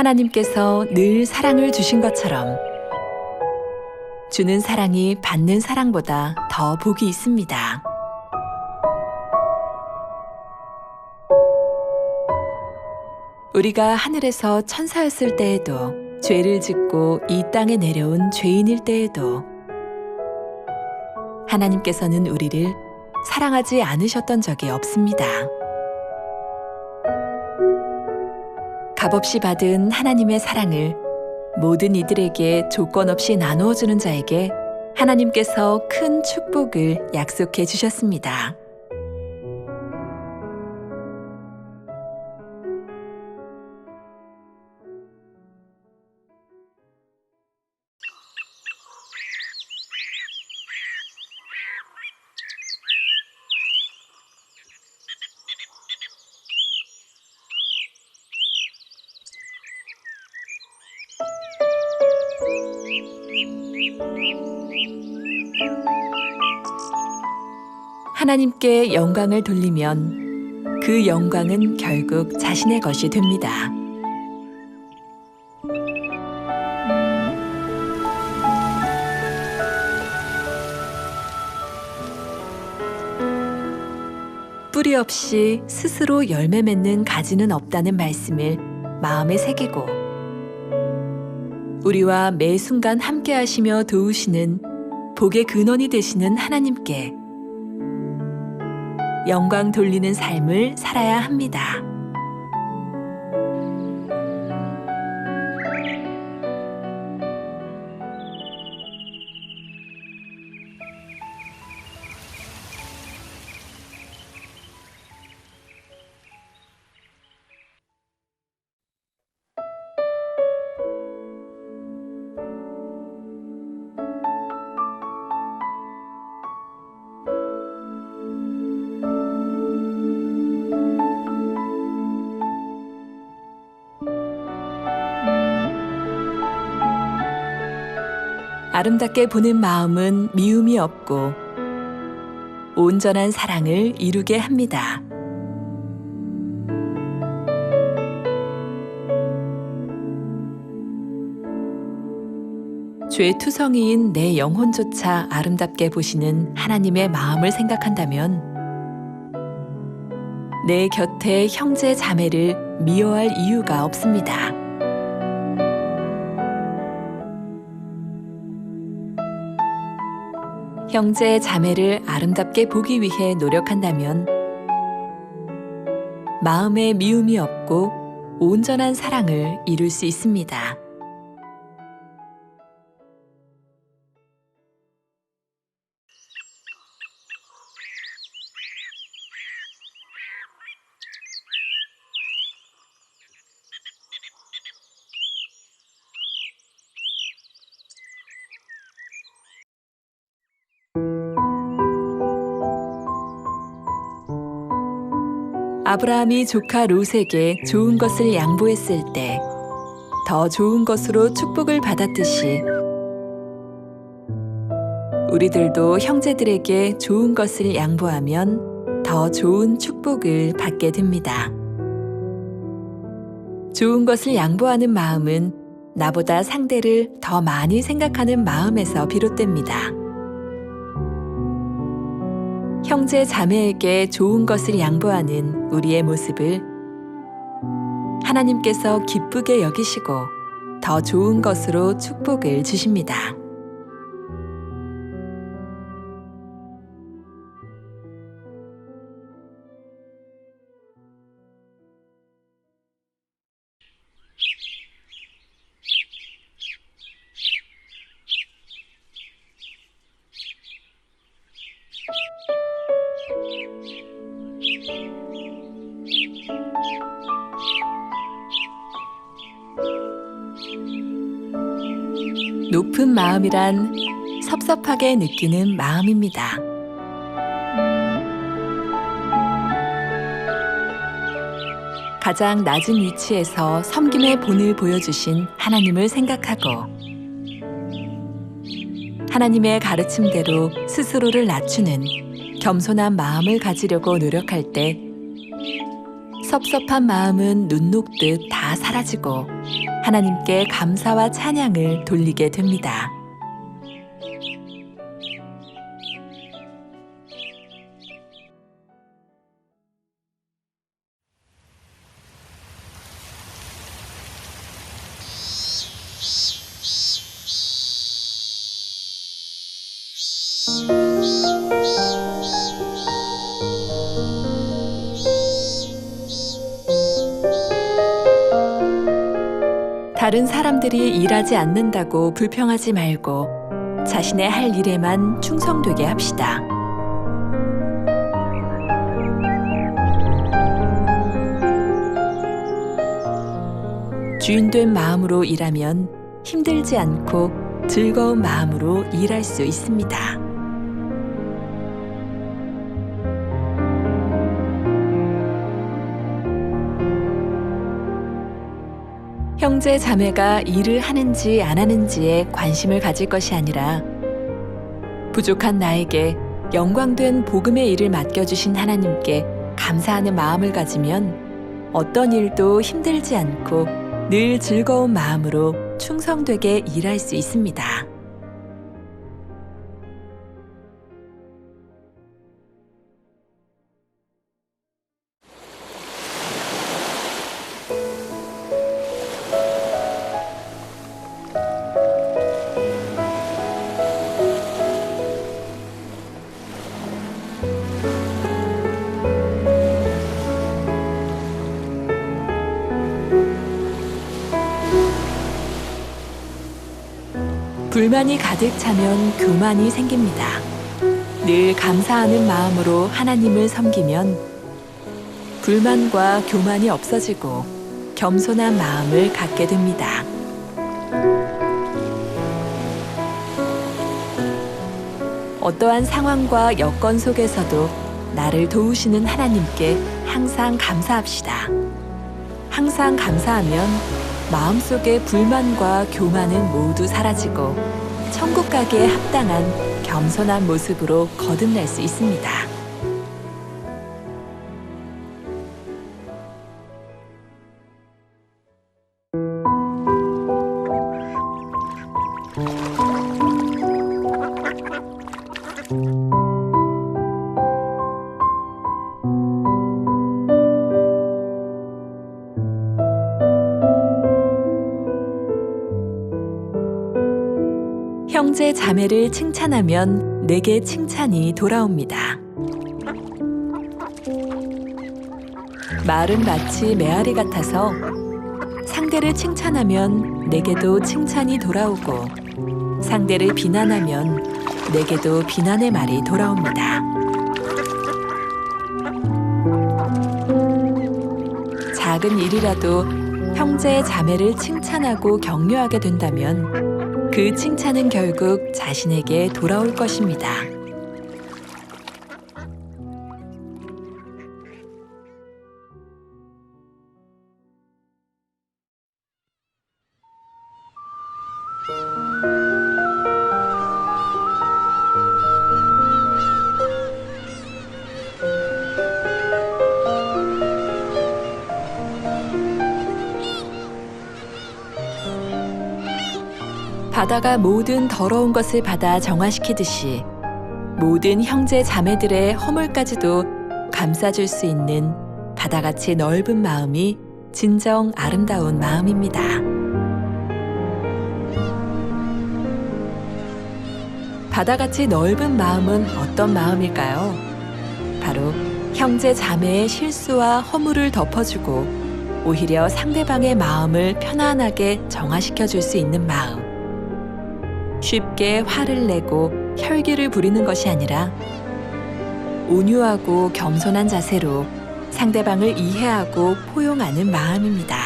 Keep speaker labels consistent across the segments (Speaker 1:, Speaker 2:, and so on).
Speaker 1: 하나님께서 늘 사랑을 주신 것처럼 주는 사랑이 받는 사랑보다 더 복이 있습니다. 우리가 하늘에서 천사였을 때에도 죄를 짓고 이 땅에 내려온 죄인일 때에도 하나님께서는 우리를 사랑하지 않으셨던 적이 없습니다. 값없이 받은 하나님의 사랑을 모든 이들에게 조건 없이 나누어 주는 자에게 하나님께서 큰 축복을 약속해 주셨습니다. 하나님께 영광을 돌리면 그 영광은 결국 자신의 것이 됩니다. 뿌리 없이 스스로 열매 맺는 가지는 없다는 말씀을 마음에 새기고 우리와 매 순간 함께 하시며 도우시는 복의 근원이 되시는 하나님께 영광 돌리는 삶을 살아야 합니다. 아름답게 보는 마음은 미움이 없고 온전한 사랑을 이루게 합니다. 죄투성이인 내 영혼조차 아름답게 보시는 하나님의 마음을 생각한다면 내 곁에 형제 자매를 미워할 이유가 없습니다. 형제 자매를 아름답게 보기 위해 노력한다면 마음에 미움이 없고 온전한 사랑을 이룰 수 있습니다. 아브라함이 조카 롯에게 좋은 것을 양보했을 때 더 좋은 것으로 축복을 받았듯이 우리들도 형제들에게 좋은 것을 양보하면 더 좋은 축복을 받게 됩니다. 좋은 것을 양보하는 마음은 나보다 상대를 더 많이 생각하는 마음에서 비롯됩니다. 형제 자매에게 좋은 것을 양보하는 우리의 모습을 하나님께서 기쁘게 여기시고 더 좋은 것으로 축복을 주십니다. 높은 마음이란 섭섭하게 느끼는 마음입니다. 가장 낮은 위치에서 섬김의 본을 보여주신 하나님을 생각하고 하나님의 가르침대로 스스로를 낮추는 겸손한 마음을 가지려고 노력할 때 섭섭한 마음은 눈 녹듯 다 사라지고 하나님께 감사와 찬양을 돌리게 됩니다. 다른 사람들이 일하지 않는다고 불평하지 말고 자신의 할 일에만 충성되게 합시다. 주인된 마음으로 일하면 힘들지 않고 즐거운 마음으로 일할 수 있습니다. 형제 자매가 일을 하는지 안 하는지에 관심을 가질 것이 아니라 부족한 나에게 영광된 복음의 일을 맡겨주신 하나님께 감사하는 마음을 가지면 어떤 일도 힘들지 않고 늘 즐거운 마음으로 충성되게 일할 수 있습니다. 불만이 가득 차면 교만이 생깁니다. 늘 감사하는 마음으로 하나님을 섬기면 불만과 교만이 없어지고 겸손한 마음을 갖게 됩니다. 어떠한 상황과 여건 속에서도 나를 도우시는 하나님께 항상 감사합시다. 항상 감사하면 마음속의 불만과 교만은 모두 사라지고 천국 가기에 합당한 겸손한 모습으로 거듭날 수 있습니다. 형제 자매를 칭찬하면 내게 칭찬이 돌아옵니다. 말은 마치 메아리 같아서 상대를 칭찬하면 내게도 칭찬이 돌아오고 상대를 비난하면 내게도 비난의 말이 돌아옵니다. 작은 일이라도 형제 자매를 칭찬하고 격려하게 된다면 그 칭찬은 결국 자신에게 돌아올 것입니다. 바다가 모든 더러운 것을 받아 정화시키듯이 모든 형제 자매들의 허물까지도 감싸줄 수 있는 바다같이 넓은 마음이 진정 아름다운 마음입니다. 바다같이 넓은 마음은 어떤 마음일까요? 바로 형제 자매의 실수와 허물을 덮어주고 오히려 상대방의 마음을 편안하게 정화시켜 줄 수 있는 마음. 쉽게 화를 내고 혈기를 부리는 것이 아니라 온유하고 겸손한 자세로 상대방을 이해하고 포용하는 마음입니다.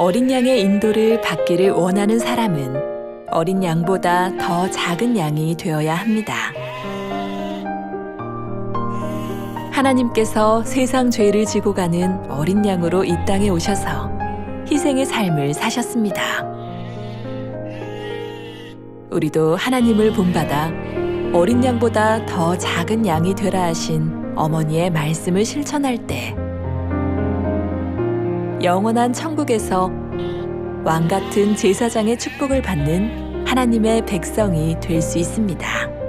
Speaker 1: 어린 양의 인도를 받기를 원하는 사람은 어린 양보다 더 작은 양이 되어야 합니다. 하나님께서 세상 죄를 지고 가는 어린 양으로 이 땅에 오셔서 희생의 삶을 사셨습니다. 우리도 하나님을 본받아 어린 양보다 더 작은 양이 되라 하신 어머니의 말씀을 실천할 때 영원한 천국에서 왕 같은 제사장의 축복을 받는 하나님의 백성이 될 수 있습니다.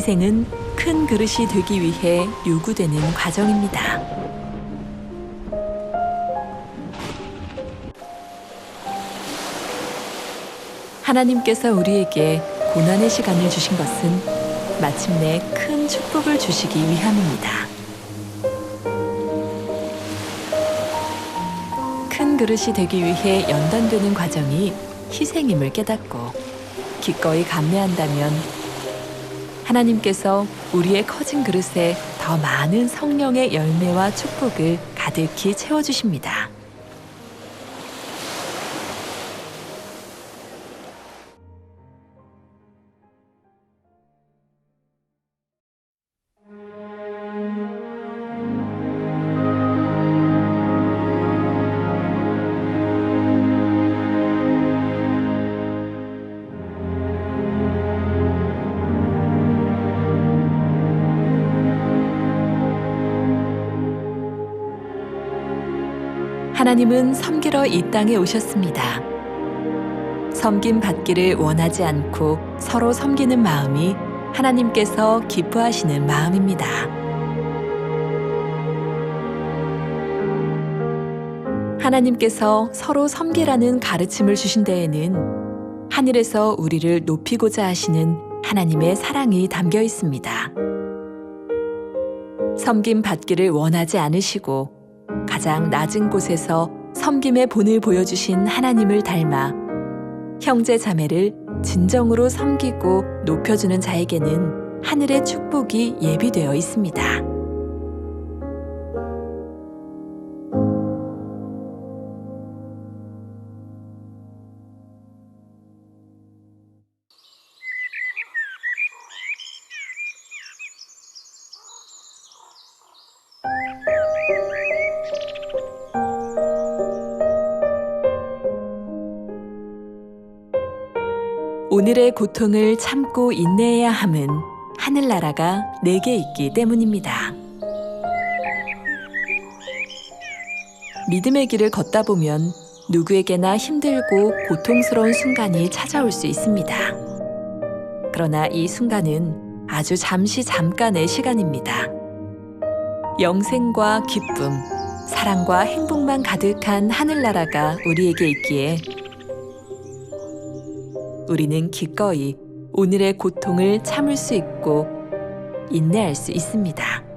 Speaker 1: 희생은 큰 그릇이 되기 위해 요구되는 과정입니다. 하나님께서 우리에게 고난의 시간을 주신 것은 마침내 큰 축복을 주시기 위함입니다. 큰 그릇이 되기 위해 연단되는 과정이 희생임을 깨닫고 기꺼이 감내한다면 하나님께서 우리의 커진 그릇에 더 많은 성령의 열매와 축복을 가득히 채워주십니다. 하나님은 섬기러 이 땅에 오셨습니다. 섬김 받기를 원하지 않고 서로 섬기는 마음이 하나님께서 기뻐하시는 마음입니다. 하나님께서 서로 섬기라는 가르침을 주신 데에는 하늘에서 우리를 높이고자 하시는 하나님의 사랑이 담겨 있습니다. 섬김 받기를 원하지 않으시고 가장 낮은 곳에서 섬김의 본을 보여주신 하나님을 닮아 형제 자매를 진정으로 섬기고 높여주는 자에게는 하늘의 축복이 예비되어 있습니다. 오늘의 고통을 참고 인내해야 함은 하늘나라가 내게 있기 때문입니다. 믿음의 길을 걷다 보면 누구에게나 힘들고 고통스러운 순간이 찾아올 수 있습니다. 그러나 이 순간은 아주 잠시 잠깐의 시간입니다. 영생과 기쁨, 사랑과 행복만 가득한 하늘나라가 우리에게 있기에 우리는 기꺼이 오늘의 고통을 참을 수 있고 인내할 수 있습니다.